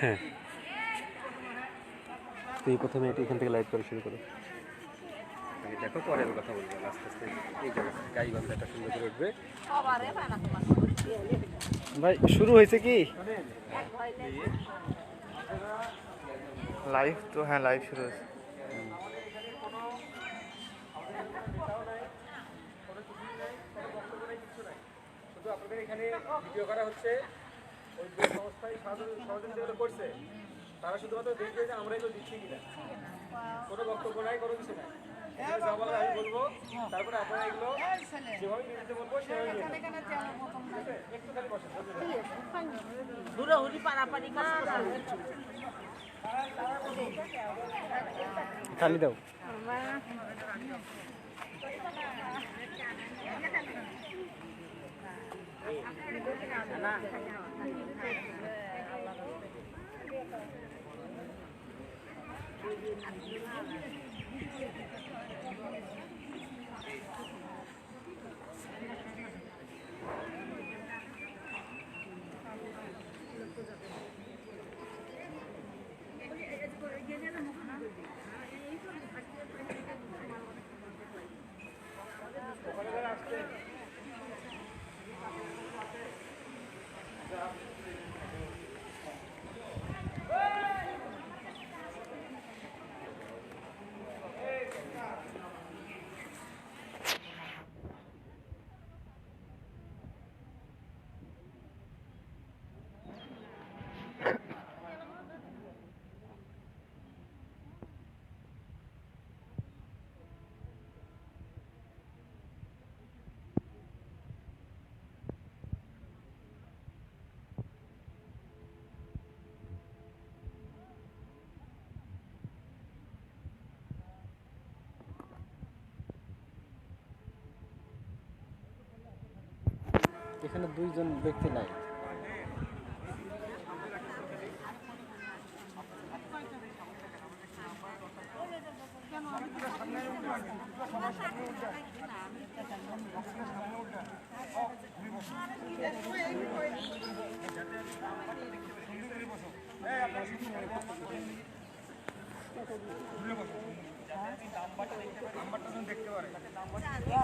হ্যাঁ? তুই প্রথমে এটা এখান থেকে লাইভ করা শুরু করো। দেখো পরে আমি কথা বলব। আস্তে আস্তে এই জায়গা গাই গন্ধটা সুন্দর করে উঠবে। ভাই শুরু হয়েছে কি? লাইভ তো হ্যাঁ লাইভ শুরু হয়েছে। এখানে ভিডিও করা হচ্ছে। ওই যে সংস্থায় সহযোগী- সহযোগিতা করছে তারা শুধুমাত্র দেখবে যে আমরা এগুলো দিচ্ছি কিনা। কোনো বক্তব্য নাই কোনো কিছু নাই। যা বলার আমি বলব তারপরে আপনারা এগুলো যেভাবে বলব সেভাবে? একটু। পারাপারি খালি দাও। Gracias. এখানে দুইজন ব্যক্তি নাই।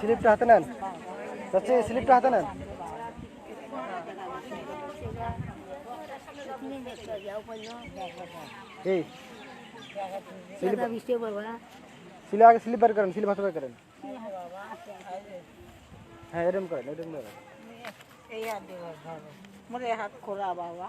স্লিপটা হাতে নেন। স্লিপটা হাতে নেন। এই। সিলে আগে স্লিপ বার করেন স্লিপ হাতে করেন। হ্যাঁ এরকম করেন এরকম করেন। এই হাত দিয়ে মোরে হাত খোলা বাবা।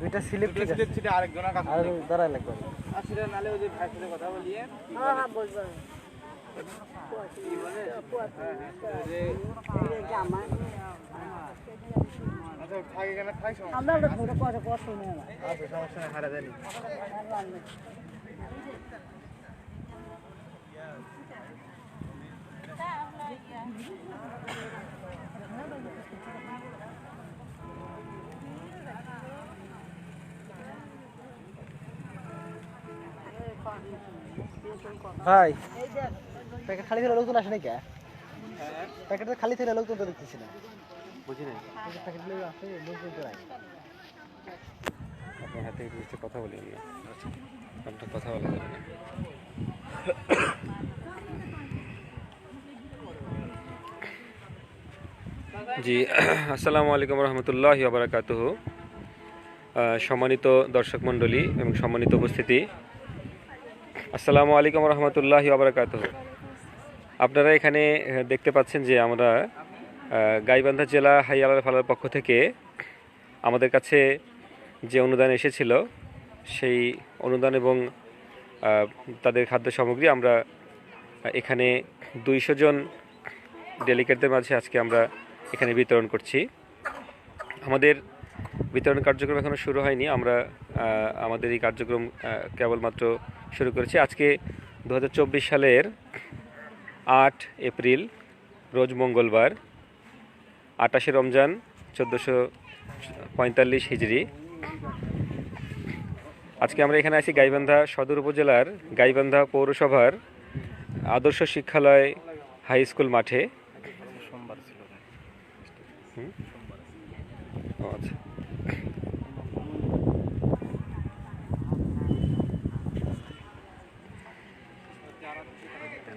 দুইটা স্লিপ ঠিক আছে। সেটা আরেকজনের কাছে আর দাঁড়ায় লাগবে। আর সেটা নালে ওই যে ভাইয়ের সাথে কথা বলিয়ে হ্যাঁ হ্যাঁ বলব। আচ্ছা, আমরা ওটা ভাই। প্যাকেট খালি থেকে লোকজন আসে নাকি? প্যাকেট খালি থেকে লোকজন তো দেখতেছি না। বুঝি নাই। প্যাকেটগুলো আসে লোকজন তো নাই আপনার হাতে একটু কথা বলি আমরা আপনার কথা বলা যাবে না। জি আসসালামু আলাইকুম রহমতুল্লাহ বারাকাতুহ। সম্মানিত দর্শক মণ্ডলী এবং সম্মানিত উপস্থিতি। আসসালামু আলাইকুম রহমতুল্লাহ বারাকাতুহ আপনারা এখানে দেখতে পাচ্ছেন যে আমরা গাইবান্ধা জেলা হাইয়ালার ফালার পক্ষ থেকে আমাদের কাছে যে অনুদান এসেছিল, সেই অনুদান এবং তাদের খাদ্য সামগ্রী আমরা এখানে দুইশো জন ডেলিগেটদের মাঝে আজকে আমরা এখানে বিতরণ করছি। আমাদের বিতরণ কার্যক্রম এখনও শুরু হয়নি। আমরা আমাদের এই কার্যক্রম কেবলমাত্র শুরু করেছি। আজকে দু হাজার চব্বিশ সালের আট এপ্রিল রোজ মঙ্গলবার আটাশে রমজান চোদ্দোশো পঁয়তাল্লিশ হিজড়ি। আজকে আমরা এখানে আছি গাইবান্ধা সদর উপজেলার গাইবান্ধা পৌরসভার আদর্শ শিক্ষালয় হাই স্কুল মাঠে আচ্ছা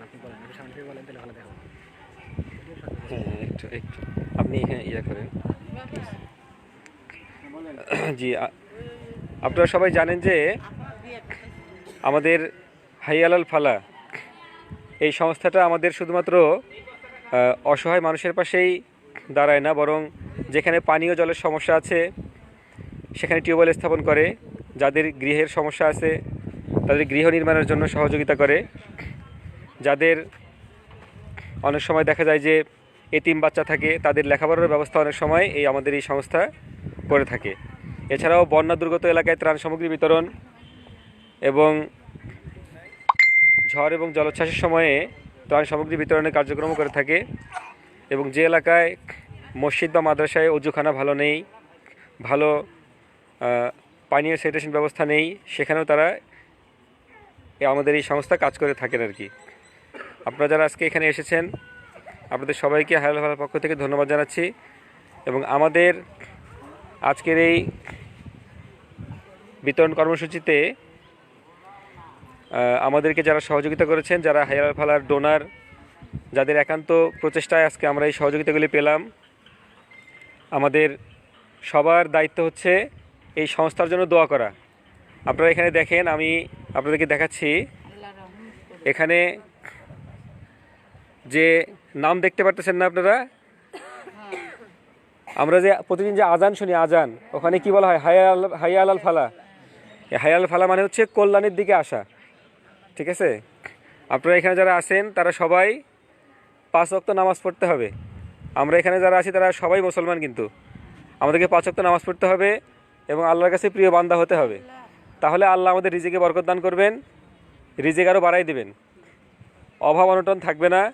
আপনি বলেন একটু সামনে থেকে বলেন তাহলে ভালো দেখো হ্যাঁ একটু আপনি হ্যাঁ ইয়ে করেন। জি আপনারা সবাই জানেন যে আমাদের হাইয়ালাল ফালা, এই সংস্থাটা আমাদের শুধুমাত্র অসহায় মানুষের পাশেই দাঁড়ায় না, বরং যেখানে পানীয় জলের সমস্যা আছে, সেখানে টিউবওয়েল স্থাপন করে, যাদের গৃহের সমস্যা আছে, তাদের গৃহ নির্মাণের জন্য সহযোগিতা করে। যাদের অনেক সময় দেখা যায় যে এতিম বাচ্চা থাকে, তাদের লেখাপড়ার ব্যবস্থা অনেক সময় এই আমাদের এই সংস্থা করে থাকে। এছাড়াও বন্যা দুর্গত এলাকায় ত্রাণ সামগ্রী বিতরণ এবং ঝড় এবং জলোচ্ছ্বাসের সময়ে ত্রাণ সামগ্রী বিতরণের কার্যক্রমও করে থাকে এবং যে এলাকায় মসজিদ বা মাদ্রাসায় অজুখানা ভালো নেই, ভালো পানীয় স্যানিটেশন ব্যবস্থা নেই, সেখানেও তারা আমাদের এই সংস্থা কাজ করে থাকেন আর কি। আপনারা যারা আজকে এখানে এসেছেন আপনাদের সবাইকে হায়াল ভালার পক্ষ থেকে ধন্যবাদ জানাচ্ছি এবং আমাদের আজকের এই বিতরণ কর্মসূচিতে আমাদেরকে যারা সহযোগিতা করেছেন, যারা হায়াল ফালার ডোনার যাদের একান্ত প্রচেষ্টায় আজকে আমরা এই সহযোগিতাগুলি পেলাম, আমাদের সবার দায়িত্ব হচ্ছে এই সংস্থার জন্য দোয়া করা। আপনারা এখানে দেখেন, আমি আপনাদেরকে দেখাচ্ছি, এখানে যে নাম দেখতে পারতেছেন না আপনারা? আমরা যে প্রতিদিন যে আজান শুনি আজান ওখানে কি বলা হয়? হায়াল হায়াল আল ফালা হায়াল ফালা মানে হচ্ছে কল্যাণের দিকে আসা। ঠিক আছে? আপনারা এখানে যারা আছেন, তারা সবাই পাঁচ ওয়াক্ত নামাজ পড়তে হবে। আমরা এখানে যারা আছি, তারা সবাই মুসলমান কিন্তু। আমাদেরকে পাঁচ ওয়াক্ত নামাজ পড়তে হবে এবং আল্লাহর কাছে প্রিয় বান্দা হতে হবে। তাহলে আল্লাহ আমাদের রিজিকে বরকত দান করবেন, রিজিক আরও বাড়াই দেবেন। অভাব অনটন থাকবে না।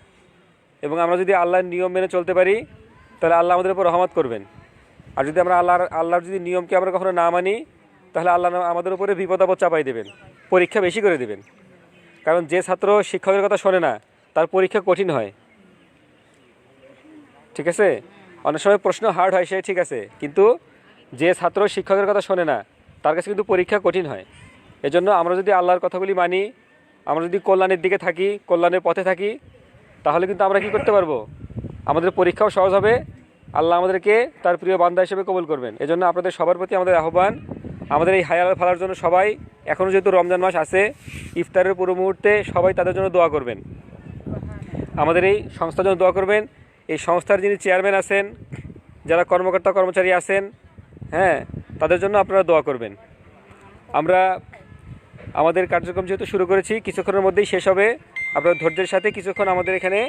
এবং আমরা যদি আল্লাহর নিয়ম মেনে চলতে পারি, তাহলে আল্লাহ আমাদের উপর রহমত করবেন। আর যদি আমরা আল্লাহর আল্লাহর যদি নিয়মকে আমরা কখনো না মানি, তাহলে আল্লাহ আমাদের উপরে বিপদ আপদ চাপাই দেবেন, পরীক্ষা বেশি করে দেবেন। কারণ যে ছাত্র শিক্ষকের কথা শোনে না, তার পরীক্ষা কঠিন হয়। ঠিক আছে? অনেক সময় প্রশ্ন হার্ড হয়, সে ঠিক আছে। কিন্তু যে ছাত্র শিক্ষকের কথা শোনে না, তার কাছে কিন্তু পরীক্ষা কঠিন হয়। এজন্য আমরা যদি আল্লাহর কথাগুলি মানি, আমরা যদি কল্যাণের দিকে থাকি, কল্যাণের পথে থাকি তাহলে কিন্তু আমরা কি করতে পারব? আমাদের পরীক্ষাও সহজ হবে। আল্লাহ আমাদেরকে তার প্রিয় বান্দা হিসেবে কবুল করবেন। এজন্য আপনাদের সবার প্রতি আমাদের আহ্বান, আমাদের এই হায়াল ফালার জন্য সবাই এখনও যেহেতু রমজান মাস আছে, ইফতারের পুরো মুহূর্তে সবাই তাদের জন্য দোয়া করবেন। আমাদের এই সংস্থার জন্য দোয়া করবেন। এই সংস্থার যিনি চেয়ারম্যান আছেন, যারা কর্মকর্তা, কর্মচারী আছেন হ্যাঁ তাদের জন্য আপনারা দোয়া করবেন। আমরা, আমাদের কার্যক্রম যেহেতু শুরু করেছি, কিছুক্ষণের মধ্যেই শেষ হবে। আপনার ধৈর্যের সাথে কিছুক্ষণ আমাদের এখানে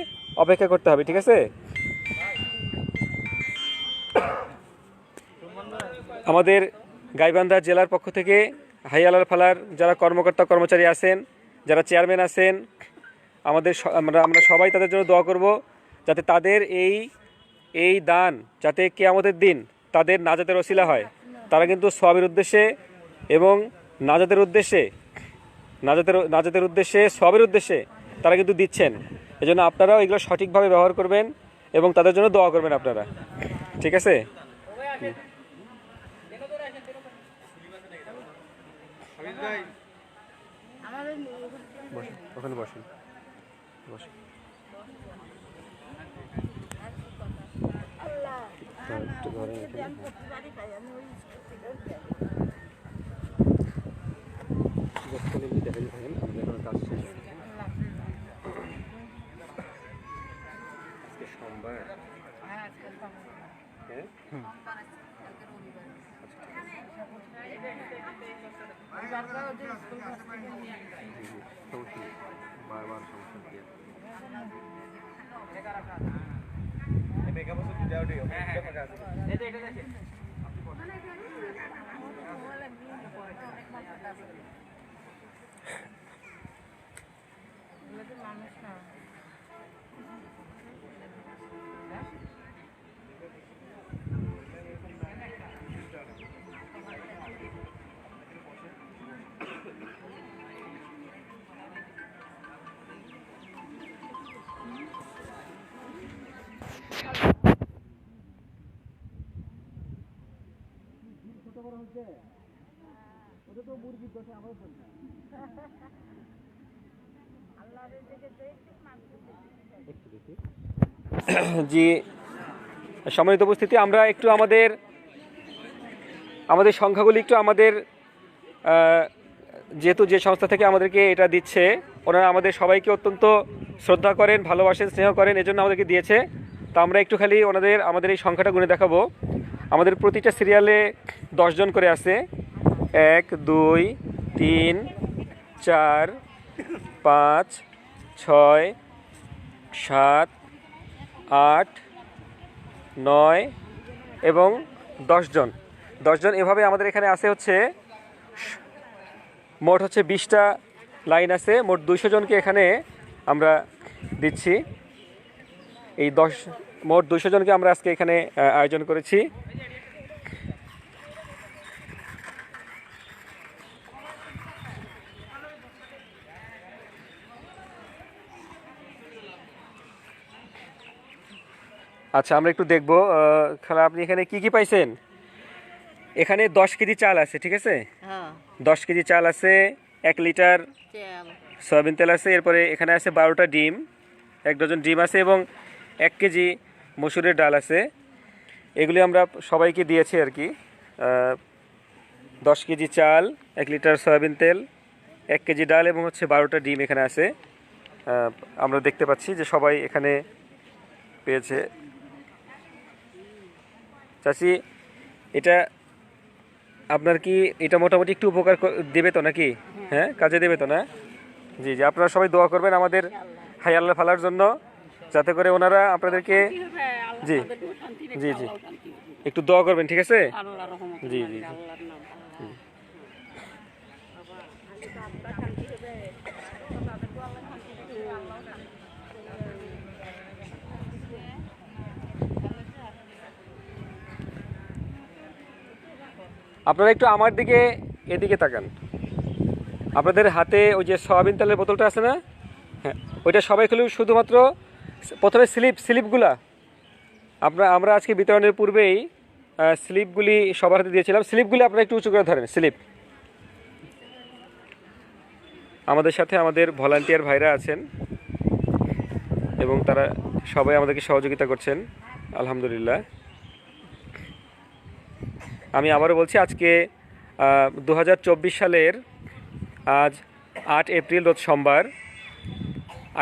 অপেক্ষা করতে হবে, ঠিক আছে? আমাদের গাইবান্ধা জেলার পক্ষ থেকে হাইয়ালার ফালার যারা কর্মকর্তা কর্মচারী আছেন, যারা চেয়ারম্যান আছেন, আমাদের আমরা আমরা সবাই তাদের জন্য দোয়া করব যাতে তাদের এই এই দান যাতে কে আমাদের দিন তাদের নাজাতের ওসিলা হয়। তারা কিন্তু সবের উদ্দেশ্যে এবং নাজাতের উদ্দেশ্যে, নাজাতের নাজাতের উদ্দেশ্যে, সবের উদ্দেশ্যে তারা কিন্তু দিচ্ছেন। এজন্য আপনারাও এগুলো সঠিকভাবে ব্যবহার করবেন এবং তাদের জন্য দোয়া করবেন আপনারা। ঠিক আছে? হামিদ ভাই আমাদের ওখানে বসুন। বসুন। আল্লাহ। হ্যাঁ, একটু ধরেন এখানে। আমি প্রতিবারই পাই আমি ওই স্কুল থেকে যতক্ষণ এমনি দেখেন থাকেন আমাদের এখন কাজ শেষ হয়নি। আজকে সোমবার হ্যাঁ সমস্যা নেই। দিয়ে মানুষ না জি সম্মানিত উপস্থিতি আমরা একটু আমাদের আমাদের সংখ্যাগুলি একটু আমাদের যেহেতু যে সংস্থা থেকে আমাদেরকে এটা দিচ্ছে ওনারা আমাদের সবাইকে অত্যন্ত শ্রদ্ধা করেন ভালোবাসেন স্নেহ করেন এজন্য আমাদেরকে দিয়েছে। তো আমরা একটু খালি ওনাদের আমাদের এই সংখ্যাটা গুনে দেখাবো। আমাদের প্রতিটা সিরিয়ালে দশজন করে আছে। এক, দুই, তিন, চার, পাঁচ, ছয়, সাত, আট, নয় এবং দশজন দশজন এভাবে আমাদের এখানে আছে হচ্ছে মোট হচ্ছে বিশটা লাইন আছে। মোট দুইশো জনকে এখানে আমরা দিচ্ছি। এই দশ মোট দুইশো জনকে আমরা আজকে এখানে আয়োজন করেছি। আচ্ছা আমরা একটু দেখব খালা আপনি এখানে কি কি পাইছেন? এখানে দশ কেজি চাল আছে ঠিক আছে? হ্যাঁ। দশ কেজি চাল আছে এক লিটার সয়াবিন তেল আছে এরপরে এখানে আছে বারোটা ডিম এক ডজন ডিম আছে এবং এক কেজি মসুরের ডাল আছে। এগুলি আমরা সবাইকে দিয়েছি আর কি। দশ কেজি চাল এক লিটার সয়াবিন তেল এক কেজি ডাল এবং হচ্ছে বারোটা ডিম এখানে আছে। আমরা দেখতে পাচ্ছি যে সবাই এখানে পেয়েছে। চাচি এটা আপনার কি এটা মোটামুটি একটু উপকার দেবে তো নাকি? হ্যাঁ। কাজে দেবে তো না? জি জি আপনারা সবাই দোয়া করবেন আমাদের হাই আল্লাহ ফালার জন্য যাতে করে ওনারা আপনাদেরকে জি জি জি একটু দোয়া করবেন ঠিক আছে? জি জি আপনারা একটু আমার দিকে এদিকে তাকান। আপনাদের হাতে ওই যে সয়াবিন তেলের বোতলটা আছে না? হ্যাঁ ওইটা সবাই খুলে শুধুমাত্র প্রথমে স্লিপ, স্লিপগুলা। আমরা আমরা আজকে বিতরণের পূর্বেই স্লিপগুলি সবার হাতে দিয়েছিলাম। স্লিপগুলি আপনারা একটু উঁচু করে ধরেন, স্লিপ। আমাদের সাথে আমাদের ভলান্টিয়ার ভাইরা আছেন এবং তারা সবাই আমাদেরকে সহযোগিতা করছেন, আলহামদুলিল্লাহ। আমি আবারও বলছি, আজকে দু হাজার চব্বিশ সালের, আজ আট এপ্রিল রোজ সোমবার,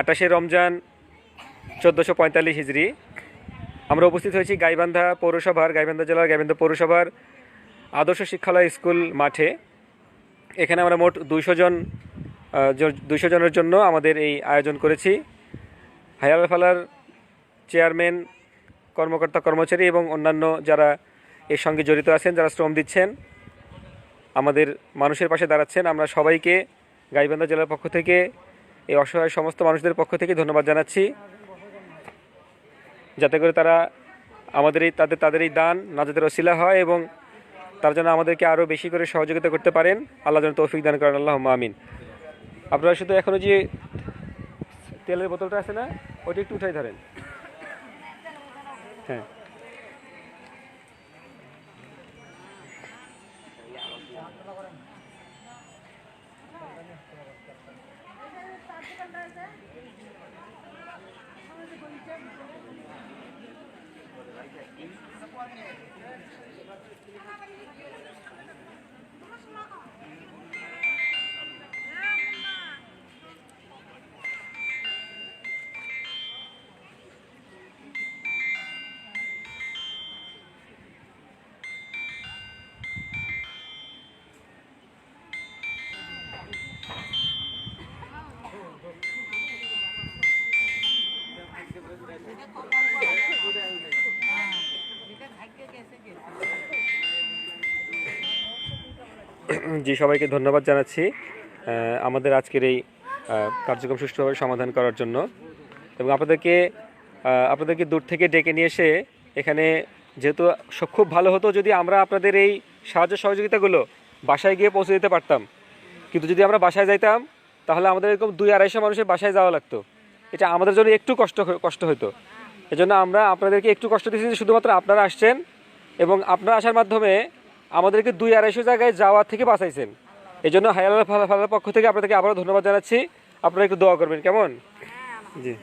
আটাশে রমজান চোদ্দোশো পঁয়তাল্লিশ হিজড়ি। আমরা উপস্থিত হয়েছি গাইবান্ধা পৌরসভার, গাইবান্ধা জেলার গাইবান্ধা পৌরসভার আদর্শ শিক্ষালয় স্কুল মাঠে। এখানে আমরা মোট দুইশো জন দুইশো জনের জন্য আমাদের এই আয়োজন করেছি। হায়াল ফালার চেয়ারম্যান, কর্মকর্তা, কর্মচারী এবং অন্যান্য যারা এর সঙ্গে জড়িত আছেন, যারা শ্রম দিচ্ছেন, আমাদের মানুষের পাশে দাঁড়াচ্ছেন। আমরা সবাইকে গাইবান্ধা জেলার পক্ষ থেকে, এই অসহায় সমস্ত মানুষদের পক্ষ থেকে ধন্যবাদ জানাচ্ছি। যাতে করে তারা আমাদের এই, তাদের তাদের এই দান নাজাদের অশিলা হয় এবং তার জন্য আমাদেরকে আরও বেশি করে সহযোগিতা করতে পারেন। আল্লাহ যেন তৌফিক দান করেন আল্লাহ আমিন। আপনারা শুধু এখনও যে তেলের বোতলটা আছে না ওটা একটু উঠাই ধরেন। হ্যাঁ। জি, সবাইকে ধন্যবাদ জানাচ্ছি আমাদের আজকের এই কার্যক্রম সুষ্ঠুভাবে সমাধান করার জন্য। এবং আপনাদেরকে আপনাদেরকে দূর থেকে ডেকে নিয়ে এসে এখানে যেহেতু খুব ভালো হতো যদি আমরা আপনাদের এই সাহায্য সহযোগিতাগুলো বাসায় গিয়ে পৌঁছে দিতে পারতাম। কিন্তু যদি আমরা বাসায় যাইতাম, তাহলে আমাদের এরকম দুই আড়াইশো মানুষের বাসায় যাওয়া লাগতো। এটা আমাদের জন্য একটু কষ্ট কষ্ট হতো এজন্য আমরা আপনাদেরকে একটু কষ্ট দিচ্ছি যে শুধুমাত্র আপনারা আসছেন এবং আপনারা আসার মাধ্যমে আমাদেরকে দুই আড়াইশো জায়গায় যাওয়া থেকে বাঁচাইছেন। এই জন্য হায়াল ফালার পক্ষ থেকে আপনাদেরকে আবারও ধন্যবাদ জানাচ্ছি। আপনারা একটু দোয়া করবেন কেমন? জি।